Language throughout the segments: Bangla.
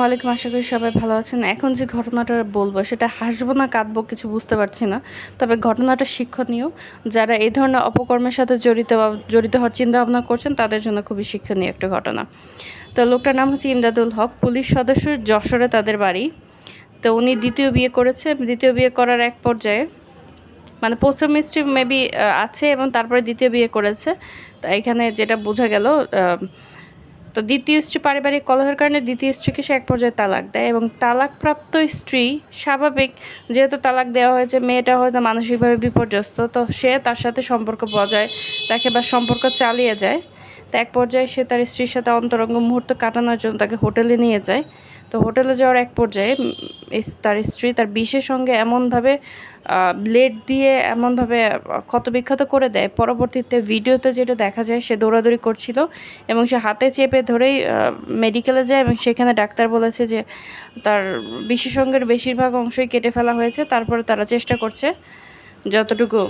আসসালামু আলাইকুম, আশা করি সবাই ভালো আছেন। এখন যে ঘটনাটা বলব, সেটা হাসবো না কাঁদবো কিছু বুঝতে পারছি না। তবে ঘটনাটা শিক্ষণীয়। যারা এই ধরনের অপকর্মের সাথে জড়িত জড়িত হওয়ার চিন্তা ভাবনা করছেন, তাদের জন্য খুবই শিক্ষণীয় একটা ঘটনা। তো লোকটার নাম হচ্ছে ইমদাদুল হক, পুলিশ সদস্য যশোরে তাদের বাড়ি। তো উনি দ্বিতীয় বিয়ে করেছে। দ্বিতীয় বিয়ে করার এক পর্যায়ে মানে প্রথম স্ত্রী মেবি আছে এবং তারপরে দ্বিতীয় বিয়ে করেছে। তা এখানে যেটা বোঝা গেল তো দ্বিতীয় স্ত্রী পারিবারিক কলহের কারণে দ্বিতীয় স্ত্রীকে সে এক পর্যায়ে তালাক দেয় এবং তালাকপ্রাপ্ত স্ত্রী স্বাভাবিক, যেহেতু তালাক দেওয়া হয়েছে, মেয়েটা হয়তো মানসিকভাবে বিপর্যস্ত, তো সে তার সাথে সম্পর্ক বজায় রাখে বা সম্পর্ক চালিয়ে যায়। তো এক পর্যায়ে সে তার স্ত্রীর সাথে অন্তরঙ্গ মুহূর্ত কাটানোর জন্য তাকে হোটেলে নিয়ে যায়। তো হোটেলে যাওয়ার এক পর্যায়ে তার স্ত্রী তার বিষের সঙ্গে এমনভাবে ব্লেড দিয়ে এমনভাবে ক্ষত বিক্ষত করে দেয়। পরবর্তীতে ভিডিওতে যেটা দেখা যায়, সে দৌড়াদৌড়ি করছিল এবং সে হাতে চেপে ধরেই মেডিকেলে যায় এবং সেখানে ডাক্তার বলেছে যে, তার বিশেষজ্ঞের বেশিরভাগ অংশই কেটে ফেলা হয়েছে। তারপরে তারা চেষ্টা করছে যতটুকু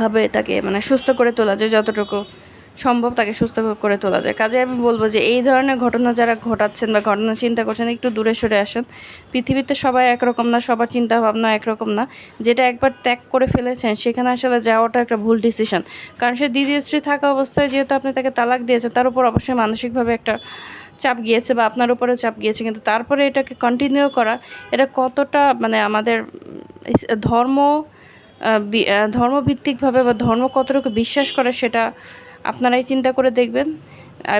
ভাবে তাকে মানে সুস্থ করে তোলা যায়, যতটুকু সম্ভব তাকে সুস্থ করে তোলা যায়। কাজে আমি বলব যে এই ধরনের ঘটনা যারা ঘটাচ্ছেন বা ঘটনা চিন্তা করছেন, একটু দূরে সরে আসেন। পৃথিবীতে সবাই একরকম না, সবার চিন্তা ভাবনা একরকম না। যেটা একবার ত্যাগ করে ফেলেছেন, সেখানে আসলে যাওয়াটা একটা ভুল ডিসিশন কারণ সে দ্বিতীয় স্ত্রী থাকা অবস্থায় যেহেতু আপনি তাকে তালাক দিয়েছেন, তার উপর অবশ্যই মানসিকভাবে একটা চাপ গিয়েছে বা আপনার উপরে চাপ গিয়েছে। কিন্তু তারপরে এটাকে কন্টিনিউ করা, এটা কতটা মানে আমাদের ধর্ম ধর্মভিত্তিকভাবে বা ধর্ম কতটুকু বিশ্বাস করে সেটা আপনারাই চিন্তা করে দেখবেন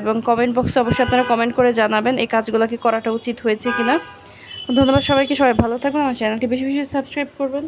এবং কমেন্ট বক্সে অবশ্যই আপনারা কমেন্ট করে জানাবেন এই কাজগুলো কি করাটা উচিত হয়েছে কিনা। ধন্যবাদ সবাইকে, সবাই ভালো থাকবেন, আমার চ্যানেলটি বেশি বেশি সাবস্ক্রাইব করবেন।